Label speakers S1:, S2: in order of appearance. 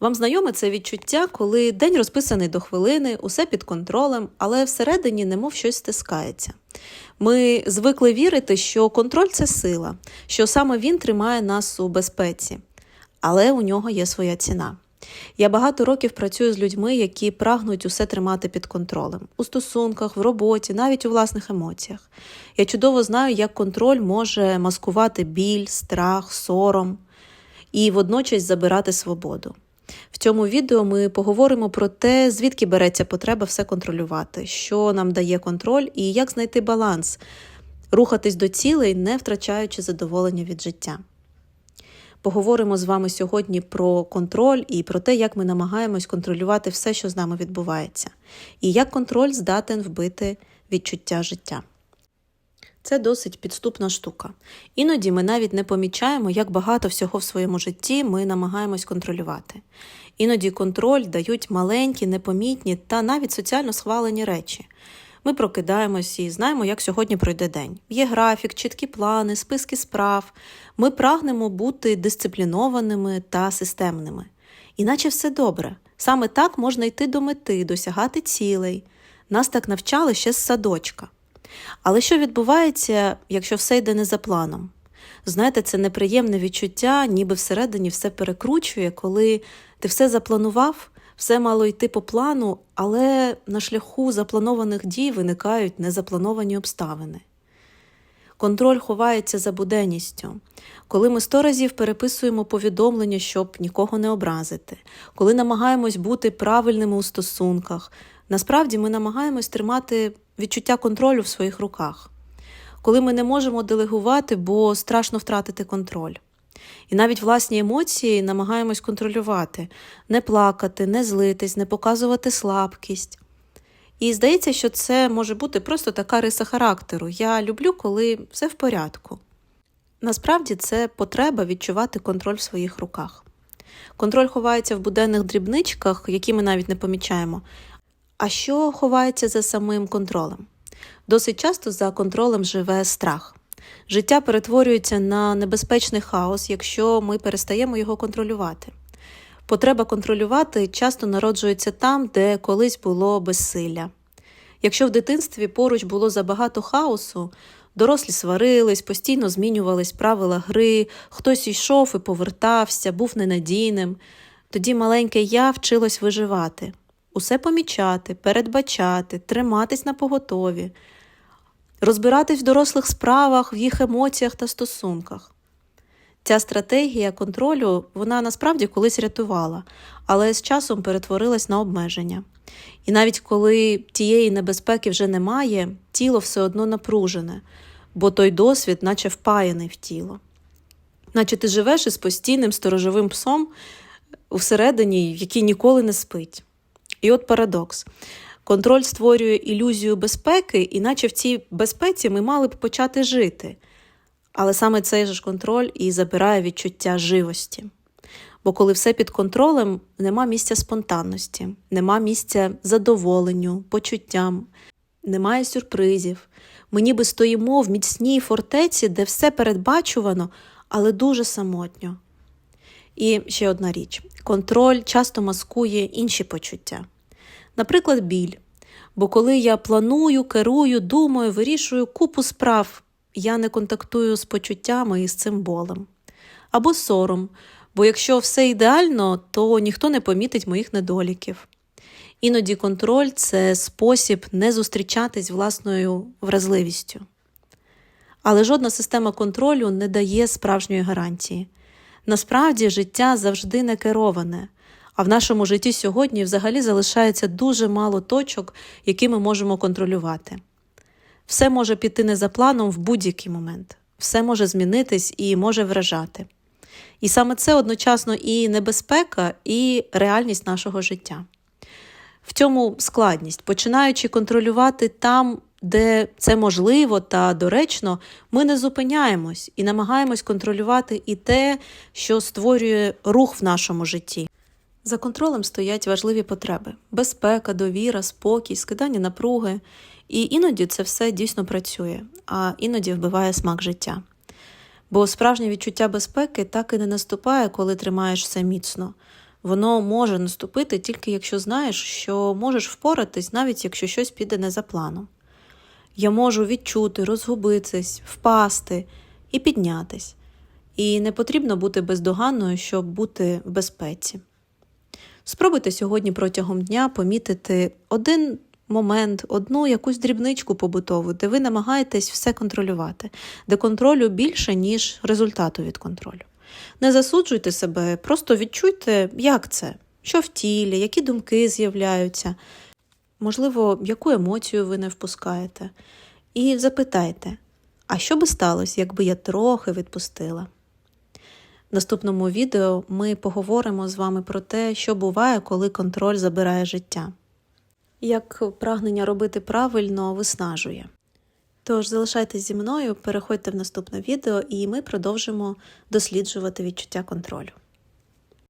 S1: Вам знайоме це відчуття, коли день розписаний до хвилини, усе під контролем, але всередині немов щось стискається. Ми звикли вірити, що контроль це сила, що саме він тримає нас у безпеці, але у нього є своя ціна. Я багато років працюю з людьми, які прагнуть усе тримати під контролем у стосунках, в роботі, навіть у власних емоціях. Я чудово знаю, як контроль може маскувати біль, страх, сором і водночас забирати свободу. В цьому відео ми поговоримо про те, звідки береться потреба все контролювати, що нам дає контроль і як знайти баланс, рухатись до цілей, не втрачаючи задоволення від життя. Поговоримо з вами сьогодні про контроль і про те, як ми намагаємось контролювати все, що з нами відбувається, і як контроль здатен вбити відчуття життя. Це досить підступна штука. Іноді ми навіть не помічаємо, як багато всього в своєму житті ми намагаємось контролювати. Іноді контроль дають маленькі, непомітні та навіть соціально схвалені речі. Ми прокидаємось і знаємо, як сьогодні пройде день. Є графік, чіткі плани, списки справ. Ми прагнемо бути дисциплінованими та системними. Іначе все добре. Саме так можна йти до мети, досягати цілей. Нас так навчали ще з садочка. Але що відбувається, якщо все йде не за планом? Знаєте, це неприємне відчуття, ніби всередині все перекручує, коли ти все запланував, все мало йти по плану, але на шляху запланованих дій виникають незаплановані обставини. Контроль ховається за буденністю, коли ми сто разів переписуємо повідомлення, щоб нікого не образити, коли намагаємось бути правильними у стосунках, насправді ми намагаємось тримати відчуття контролю в своїх руках, коли ми не можемо делегувати, бо страшно втратити контроль. І навіть власні емоції намагаємось контролювати, не плакати, не злитись, не показувати слабкість. І здається, що це може бути просто така риса характеру. Я люблю, коли все в порядку. Насправді це потреба відчувати контроль в своїх руках. Контроль ховається в буденних дрібничках, які ми навіть не помічаємо. А що ховається за самим контролем? Досить часто за контролем живе страх. Життя перетворюється на небезпечний хаос, якщо ми перестаємо його контролювати. Потреба контролювати часто народжується там, де колись було безсилля. Якщо в дитинстві поруч було забагато хаосу, дорослі сварились, постійно змінювались правила гри, хтось йшов і повертався, був ненадійним, тоді маленьке я вчилось виживати, усе помічати, передбачати, триматись на поготові, розбиратись в дорослих справах, в їх емоціях та стосунках. Ця стратегія контролю вона насправді колись рятувала, але з часом перетворилась на обмеження. І навіть коли тієї небезпеки вже немає, тіло все одно напружене, бо той досвід, наче впаяний в тіло. Наче ти живеш із постійним сторожовим псом всередині, який ніколи не спить. І от парадокс. Контроль створює ілюзію безпеки, і наче в цій безпеці ми мали б почати жити. Але саме цей же ж контроль і забирає відчуття живості. Бо коли все під контролем, нема місця спонтанності, нема місця задоволенню, почуттям, немає сюрпризів. Ми ніби стоїмо в міцній фортеці, де все передбачувано, але дуже самотньо. І ще одна річ: контроль часто маскує інші почуття. Наприклад, біль. Бо коли я планую, керую, думаю, вирішую купу справ, я не контактую з почуттями і з цим болем. Або сором, бо якщо все ідеально, то ніхто не помітить моїх недоліків. Іноді контроль це спосіб не зустрічатись власною вразливістю. Але жодна система контролю не дає справжньої гарантії. Насправді життя завжди не кероване, а в нашому житті сьогодні взагалі залишається дуже мало точок, які ми можемо контролювати. Все може піти не за планом в будь-який момент, все може змінитись і може вражати. І саме це одночасно і небезпека, і реальність нашого життя. В цьому складність, починаючи контролювати там, де це можливо та доречно, ми не зупиняємось і намагаємось контролювати і те, що створює рух в нашому житті. За контролем стоять важливі потреби: безпека, довіра, спокій, скидання напруги. І іноді це все дійсно працює, а іноді вбиває смак життя. Бо справжнє відчуття безпеки так і не наступає, коли тримаєш все міцно. Воно може наступити тільки якщо знаєш, що можеш впоратись, навіть якщо щось піде не за планом. Я можу відчути, розгубитись, впасти і піднятись. І не потрібно бути бездоганною, щоб бути в безпеці. Спробуйте сьогодні протягом дня помітити один момент, одну якусь дрібничку побутову, де ви намагаєтесь все контролювати, де контролю більше, ніж результату від контролю. Не засуджуйте себе, просто відчуйте, як це, що в тілі, які думки з'являються, можливо, яку емоцію ви не впускаєте. І запитайте, а що би сталося, якби я трохи відпустила? Наступному відео ми поговоримо з вами про те, що буває, коли контроль забирає життя, як прагнення робити правильно виснажує. Тож залишайтесь зі мною, переходьте в наступне відео, і ми продовжимо досліджувати відчуття контролю.